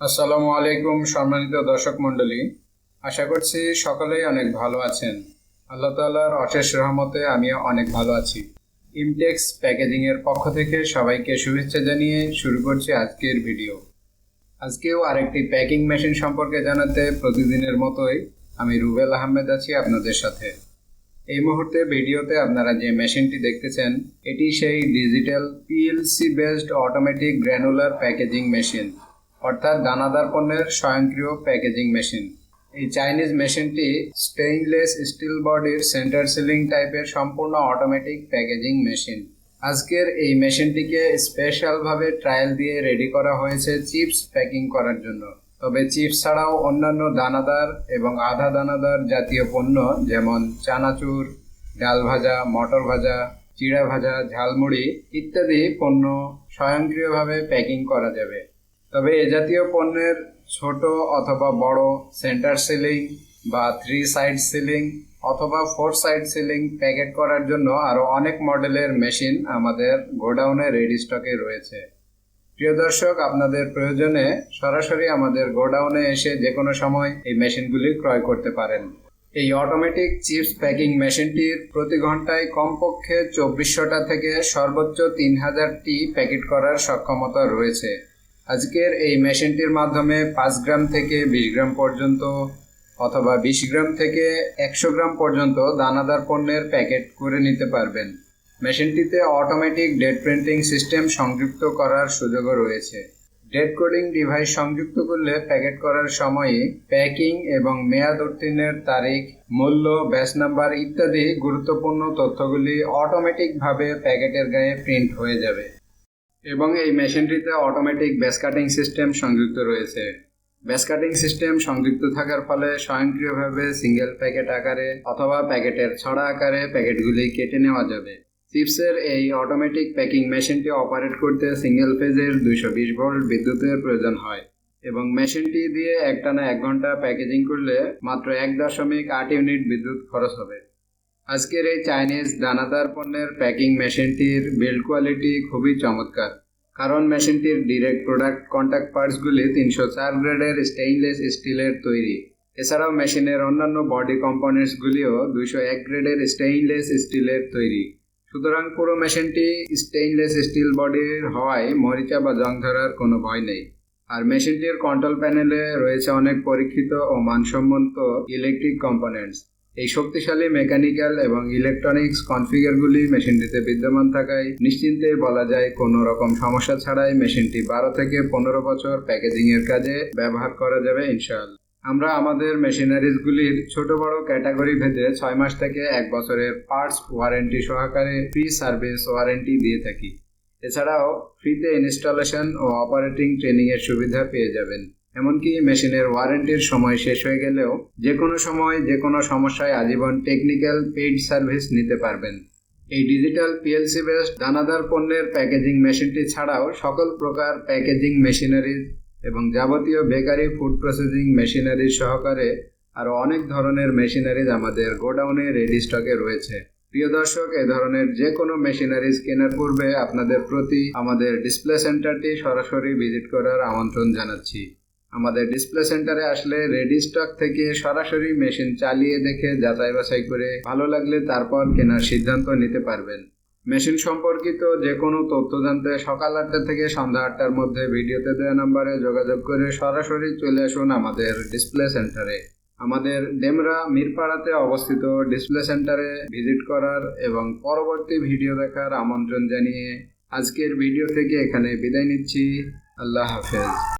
আসসালামু আলাইকুম, সম্মানিত দর্শক মণ্ডলী। আশা করছি সকলেই অনেক ভালো আছেন। আল্লাহ তাআলার অশেষ রহমতে আমিও অনেক ভালো আছি। ইমটেক্স প্যাকেজিং এর পক্ষ থেকে সবাইকে শুভেচ্ছা জানিয়ে শুরু করছি আজকের ভিডিও। আজকেও আরেকটি প্যাকিং মেশিন সম্পর্কে জানাতে প্রতিদিনের মতোই আমি রুবেল আহমেদ আছি আপনাদের সাথে। এই মুহূর্তে ভিডিওতে আপনারা যে মেশিনটি দেখতেছেন, এটি সেই digital PLC based automatic granular packaging machine অর্থাৎ দানাদার পণ্যের স্বয়ংক্রিয় প্যাকেজিং মেশিন। এই চাইনিজ মেশিনটি স্টেইনলেস স্টিল বডির সেন্টার সিলিং টাইপের সম্পূর্ণ অটোমেটিক প্যাকেজিং মেশিন আজকের এই মেশিনটিকে স্পেশালভাবে ট্রায়াল দিয়ে রেডি করা হয়েছে চিপস প্যাকিং করার জন্য। তবে চিপস ছাড়াও অন্যান্য দানাদার এবং আধা দানাদার জাতীয় পণ্য যেমন চানাচুর, ডাল ভাজা, মটর ভাজা, চিড়া ভাজা, ঝালমুড়ি ইত্যাদি পণ্য স্বয়ংক্রিয়ভাবে প্যাকিং করা যাবে। তবে এ জাতীয় পণ্যের ছোট অথবা বড় সেন্টার সিলিং বা থ্রি সাইড সিলিং অথবা ফোর সাইড সিলিং প্যাকেট করার জন্য আরও অনেক মডেলের মেশিন আমাদের গোডাউনে রেডি স্টকে রয়েছে। প্রিয় দর্শক, আপনাদের প্রয়োজনে সরাসরি আমাদের গোডাউনে এসে যে কোনো সময় এই মেশিনগুলি ক্রয় করতে পারেন। এই অটোমেটিক চিপস প্যাকিং মেশিনটির প্রতি ঘন্টায় কমপক্ষে চব্বিশশোটা থেকে সর্বোচ্চ তিন হাজারটি প্যাকেট করার সক্ষমতা রয়েছে। আজকের এই মেশিনটির মাধ্যমে পাঁচ গ্রাম থেকে বিশ গ্রাম পর্যন্ত অথবা বিশ গ্রাম থেকে একশো গ্রাম পর্যন্ত দানাদার পণ্যের প্যাকেট করে নিতে পারবেন। মেশিনটিতে অটোমেটিক ডেট প্রিন্টিং সিস্টেম সংযুক্ত করার সুযোগও রয়েছে। ডেট কোডিং ডিভাইস সংযুক্ত করলে প্যাকেট করার সময়ে প্যাকিং এবং মেয়াদ উত্তীর্ণের তারিখ, মূল্য ব্যাচ নাম্বার ইত্যাদি গুরুত্বপূর্ণ তথ্যগুলি অটোমেটিকভাবে প্যাকেটের গায়ে প্রিন্ট হয়ে যাবে। এবং এই মেশিনটিতে অটোমেটিক ব্যাস কাটিং সিস্টেম সংযুক্ত রয়েছে। ব্যাস কাটিং সিস্টেম সংযুক্ত থাকার ফলে স্বয়ংক্রিয়ভাবে সিঙ্গেল প্যাকেট আকারে অথবা প্যাকেটের ছড়া আকারে প্যাকেটগুলি কেটে নেওয়া যাবে। চিপসের এই অটোমেটিক প্যাকিং মেশিনটি অপারেট করতে সিঙ্গেল ফেজের দুইশো বিশ ভোল্ট বিদ্যুতের প্রয়োজন হয় এবং মেশিনটি দিয়ে একটানা এক ঘণ্টা প্যাকেজিং করলে মাত্র এক দশমিক আট ইউনিট বিদ্যুৎ খরচ হবে। আজকের এই চাইনিজ দানাদার পণ্যের প্যাকিং মেশিনটির বিল্ড কোয়ালিটি খুবই চমৎকার, কারণ মেশিনটির ডিরেক্ট প্রোডাক্ট কন্ট্যাক্ট পার্টসগুলি তিনশো চার গ্রেডের স্টেইনলেস স্টিলের তৈরি। এছাড়াও মেশিনের অন্যান্য বডি কম্পোনেন্টসগুলিও দুইশো এক গ্রেডের স্টেইনলেস স্টিলের তৈরি। সুতরাং পুরো মেশিনটি স্টেইনলেস স্টিল বডির হওয়ায় মরিচা বা জং ধরার কোনো ভয় নেই। আর মেশিনটির কন্ট্রোল প্যানেলে রয়েছে অনেক পরীক্ষিত ও মানসম্মত ইলেকট্রিক কম্পোনেন্টস। এই শক্তিশালী মেকানিক্যাল এবং ইলেকট্রনিক্স কনফিগারগুলি মেশিনটিতে বিদ্যমান থাকায় নিশ্চিন্তে বলা যায় কোনো রকম সমস্যা ছাড়াই মেশিনটি বারো থেকে পনেরো বছর প্যাকেজিং এর কাজে ব্যবহার করা যাবে, ইনশাআল্লাহ। আমরা আমাদের মেশিনারিজগুলির ছোট বড় ক্যাটাগরি ভেদে ছয় মাস থেকে এক বছরের পার্টস ওয়ারেন্টি সহকারে ফ্রি সার্ভিস ওয়ারেন্টি দিয়ে থাকি। এছাড়াও ফ্রিতে ইনস্টলেশন ও অপারেটিং ট্রেনিংয়ের সুবিধা পেয়ে যাবেন। এমনকি মেশিনের ওয়ারেন্টির সময় শেষ হয়ে গেলেও যে কোনো সময় যে কোনো সমস্যায় আজীবন টেকনিক্যাল পেইড সার্ভিস নিতে পারবেন। এই ডিজিটাল পিএলসি বেসড দানাদার পণ্যের প্যাকেজিং মেশিনটি ছাড়াও সকল প্রকার প্যাকেজিং মেশিনারিজ এবং যাবতীয় বেকারি ফুড প্রসেসিং মেশিনারিজ সহকারে আরও অনেক ধরনের মেশিনারিজ আমাদের গোডাউনে রেডি স্টকে রয়েছে। প্রিয় দর্শক, এ ধরনের যে কোনো মেশিনারিজ কেনার পূর্বে আপনাদের প্রতি আমাদের ডিসপ্লে সেন্টারটি সরাসরি ভিজিট করার আমন্ত্রণ জানাচ্ছি। আমাদের ডিসপ্লে সেন্টারে আসলে রেডি স্টক থেকে সরাসরি মেশিন চালিয়ে দেখে, যাচাই বাছাই করে ভালো লাগলে তারপর কেনার সিদ্ধান্ত নিতে পারবেন। মেশিন সম্পর্কিত যে কোনো তথ্য জানতে সকাল আটটা থেকে সন্ধ্যা আটটার মধ্যে ভিডিওতে দেওয়া নাম্বারে যোগাযোগ করে সরাসরি চলে আসুন আমাদের ডিসপ্লে সেন্টারে আমাদের ডেমরা মিরপাড়াতে অবস্থিত ডিসপ্লে সেন্টারে ভিজিট করার এবং পরবর্তী ভিডিও দেখার আমন্ত্রণ জানিয়ে আজকের ভিডিও থেকে এখানে বিদায় নিচ্ছি। আল্লাহ হাফেজ।